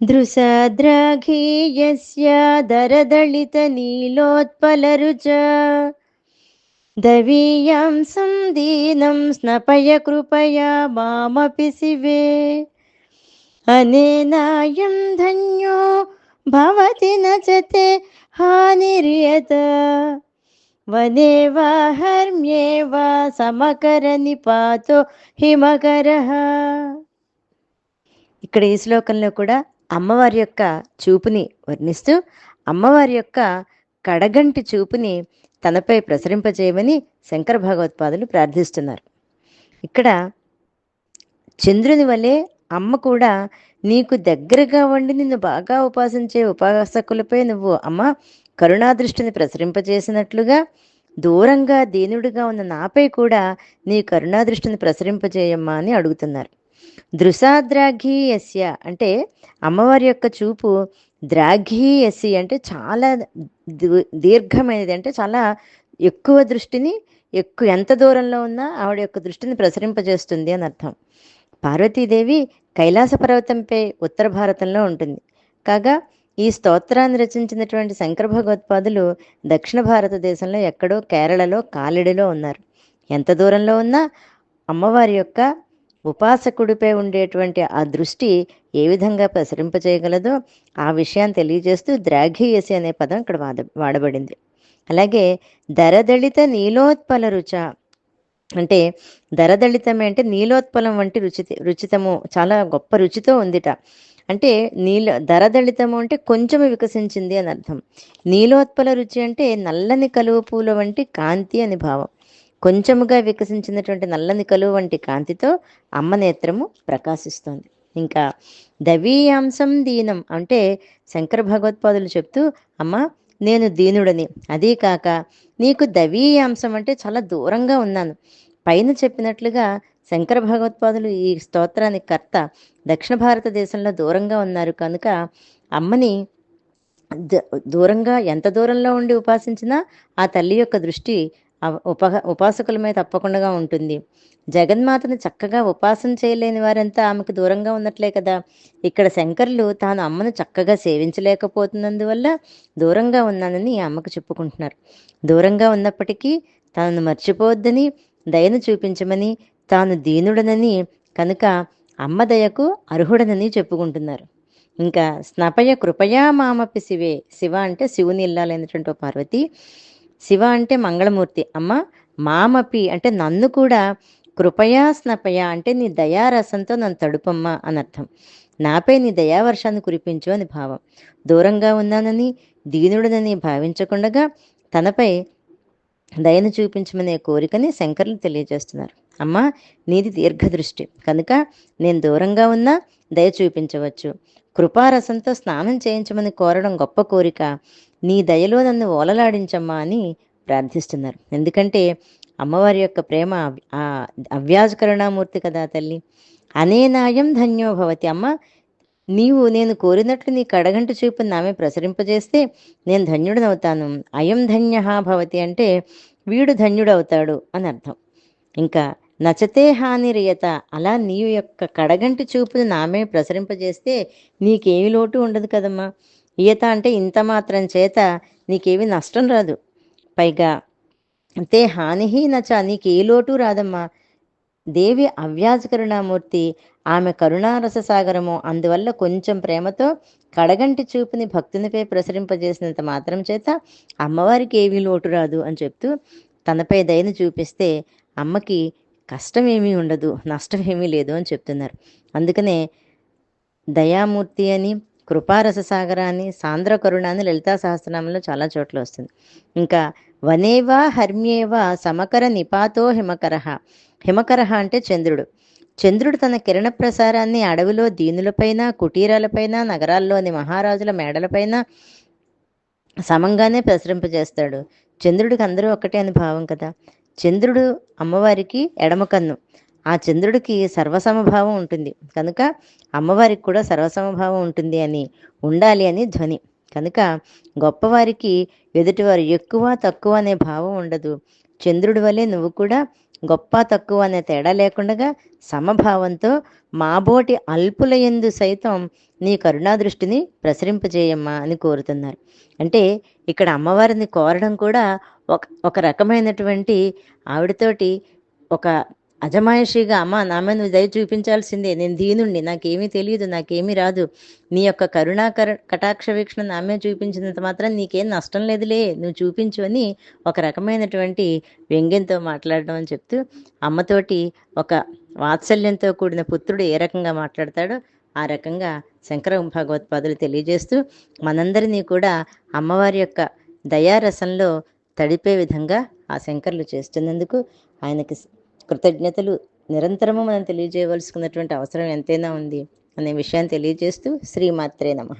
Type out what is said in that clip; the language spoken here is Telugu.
दृशाद्राघीयस्य दरदलितनीलोत्पलरुच दवीयां सन्दीनं स्नपय कृपया मामपि शिवे अनेनायं धन्यो भवति न च ते हानिर्यत वने वा हर्म्ये वा సమకరనిపాతో హిమకరః ఇక్కడ ఈ శ్లోకంలో కూడా అమ్మవారి యొక్క చూపుని వర్ణిస్తూ అమ్మవారి యొక్క కడగంటి చూపుని తనపై ప్రసరింపజేయమని శంకర భగవత్పాదులు ప్రార్థిస్తున్నారు. ఇక్కడ చంద్రుని వలె అమ్మ కూడా నీకు దగ్గరగా ఉండి నిన్ను బాగా ఉపాసించే ఉపాసకులపై నువ్వు అమ్మ కరుణాదృష్టిని ప్రసరింపజేసినట్లుగా దూరంగా దీనుడిగా ఉన్న నాపై కూడా నీ కరుణాదృష్టిని ప్రసరింపజేయమ్మా అని అడుగుతున్నారు. దృశాద్రాఘీయస్య. అంటే అమ్మవారి యొక్క చూపు ద్రాఘీయసి అంటే చాలా దీర్ఘమైనది అంటే చాలా ఎక్కువ దృష్టిని ఎక్కువ ఎంత దూరంలో ఉన్నా ఆవిడ యొక్క దృష్టిని ప్రసరింపజేస్తుంది అని అర్థం. పార్వతీదేవి కైలాస పర్వతంపై ఉత్తర భారతంలో ఉంటుంది. కాగా ఈ స్తోత్రాన్ని రచించినటువంటి శంకర భగవత్పాదులు దక్షిణ భారతదేశంలో ఎక్కడో కేరళలో కాలిడిలో ఉన్నారు. ఎంత దూరంలో ఉన్నా అమ్మవారి యొక్క ఉపాసకుడిపై ఉండేటువంటి ఆ దృష్టి ఏ విధంగా ప్రసరింపజేయగలదో ఆ విషయాన్ని తెలియజేస్తూ ద్రాఘీయసి అనే పదం ఇక్కడ వాడ వాడబడింది. అలాగే దరదళిత నీలోత్పల రుచ అంటే దరదళితమే అంటే నీలోత్పలం వంటి రుచి రుచితము చాలా గొప్ప రుచితో ఉందిట. అంటే నీల దరదళితము అంటే కొంచెం వికసించింది అని అర్థం. నీలోత్పల రుచి అంటే నల్లని కలువ పూల వంటి కాంతి అని భావం. కొంచెముగా వికసించినటువంటి నల్లని కలువ వంటి కాంతితో అమ్మ నేత్రము ప్రకాశిస్తోంది. ఇంకా దవీయాంశం దీనం అంటే శంకర భగవత్పాదులు చెప్తూ అమ్మ నేను దీనుడని. అదీ కాక నీకు దవీయాంశం అంటే చాలా దూరంగా ఉన్నాను. పైన చెప్పినట్లుగా శంకర భగవత్పాదులు ఈ స్తోత్రానికి కర్త. దక్షిణ భారతదేశంలో దూరంగా ఉన్నారు. కనుక అమ్మని ద- దూరంగా ఎంత దూరంలో ఉండి ఉపాసించినా ఆ తల్లి యొక్క దృష్టి ఉప ఉపాసకులమే మీద తప్పకుండా ఉంటుంది. జగన్మాతను చక్కగా ఉపాసన చేయలేని వారంతా ఆమెకు దూరంగా ఉన్నట్లే కదా. ఇక్కడ శంకరులు తాను అమ్మను చక్కగా సేవించలేకపోతున్నందువల్ల దూరంగా ఉన్నానని అమ్మకు చెప్పుకుంటున్నారు. దూరంగా ఉన్నప్పటికీ తాను మర్చిపోవద్దని దయను చూపించమని తాను దీనుడనని కనుక అమ్మ దయకు అర్హుడనని చెప్పుకుంటున్నారు. ఇంకా స్నపయ కృపయా మామపి శివే శివ అంటే శివుని ఇల్లాలైనటువంటి పార్వతి. శివ అంటే మంగళమూర్తి. అమ్మ మామపి అంటే నన్ను కూడా కృపయా స్నపయ అంటే నీ దయారసంతో నన్ను తడుపమ్మ అని అర్థం నాపై నీ దయావర్షాన్ని కురిపించు అని భావం. దూరంగా ఉన్నానని దీనుడనని భావించకుండగా తనపై దయను చూపించమనే కోరికని శంకర్లు తెలియజేస్తున్నారు. అమ్మా నీది దీర్ఘదృష్టి. కనుక నేను దూరంగా ఉన్నా దయ చూపించవచ్చు. కృపారసంతో స్నానం చేయించమని కోరడం గొప్ప కోరిక. నీ దయలో నన్ను ఓలలాడించమ్మా అని ప్రార్థిస్తున్నారు. ఎందుకంటే అమ్మవారి యొక్క ప్రేమ ఆ అవ్యాజ కరుణామూర్తి కదా తల్లి. అనేనాయం ధన్యో భవతి. అమ్మ నీవు నేను కోరినట్లు నీ కడగంట చూపు నామే ప్రసరింపజేస్తే నేను ధన్యుడనవుతాను. అయం ధన్య భవతి అంటే వీడు ధన్యుడవుతాడు అని అర్థం. ఇంకా నచతే హానిరియత అలా నీ యొక్క కడగంటి చూపును నామే ప్రసరింపజేస్తే నీకేమి లోటు ఉండదు కదమ్మా. ఈయత అంటే ఇంత మాత్రం చేత నీకేమి నష్టం రాదు. పైగా అంతే హానిహి నచ నీకే లోటు రాదమ్మా. దేవి అవ్యాజ కరుణామూర్తి ఆమె కరుణారస సాగరము అందువల్ల కొంచెం ప్రేమతో కడగంటి చూపుని భక్తునిపై ప్రసరింపజేసినంత మాత్రం చేత అమ్మవారికి ఏమీ లోటు రాదు అని చెప్తూ తనపై దయను చూపిస్తే అమ్మకి కష్టం ఏమీ ఉండదు నష్టం ఏమీ లేదు అని చెప్తున్నారు. అందుకనే దయామూర్తి అని కృపారస సాగర అని సాంద్ర కరుణ అని లలితా సహస్రనామంలో చాలా చోట్ల వస్తుంది. ఇంకా వనేవా హర్మ్యేవా సమకర నిపాతో హిమకర. హిమకరహ అంటే చంద్రుడు. చంద్రుడు తన కిరణ ప్రసారాన్ని అడవిలో దీనులపైన కుటీరాలపైన నగరాల్లోని మహారాజుల మేడలపైన సమంగానే ప్రసరింపజేస్తాడు. చంద్రుడికి అందరూ ఒకటే అని భావం కదా. చంద్రుడు అమ్మవారికి ఎడమ కన్ను. ఆ చంద్రుడికి సర్వసమభావం ఉంటుంది. కనుక అమ్మవారికి కూడా సర్వసమభావం ఉంటుంది అని ఉండాలి అని ధ్వని. కనుక గొప్పవారికి ఎదుటివారు ఎక్కువ తక్కువ అనే భావం ఉండదు. చంద్రుడి వలె నువ్వు కూడా గొప్ప తక్కువ అనే తేడా లేకుండా సమభావంతో మాబోటి అల్పుల యందు సైతం నీ కరుణా దృష్టిని ప్రసరింపజేయమ్మా అని కోరుతున్నారు. అంటే ఇక్కడ అమ్మవారిని కోరడం కూడా ఒక ఒక రకమైనటువంటి ఆవిడతోటి ఒక అజమాయిషిగా అమ్మ నా మీద నువ్వు దయ చూపించాల్సిందే. నేను దీనుండి నాకేమీ తెలియదు నాకేమీ రాదు. నీ యొక్క కరుణా కర కటాక్ష వీక్షణ నా మీద చూపించినంత మాత్రం నీకేం నష్టం లేదులే. నువ్వు చూపించు అని ఒక రకమైనటువంటి వ్యంగ్యంతో మాట్లాడడం అని చెప్తూ అమ్మతోటి ఒక వాత్సల్యంతో కూడిన పుత్రుడు ఏ రకంగా మాట్లాడతాడో ఆ రకంగా శంకర భగవత్పాదులు తెలియజేస్తూ మనందరినీ కూడా అమ్మవారి యొక్క దయారసంలో తడిపే విధంగా ఆ శంకర్లు చేస్తున్నందుకు ఆయనకి కృతజ్ఞతలు నిరంతరము మనం తెలియజేయవలసుకున్నటువంటి అవసరం ఎంతైనా ఉంది అనే విషయాన్ని తెలియజేస్తూ శ్రీమాత్రే నమః.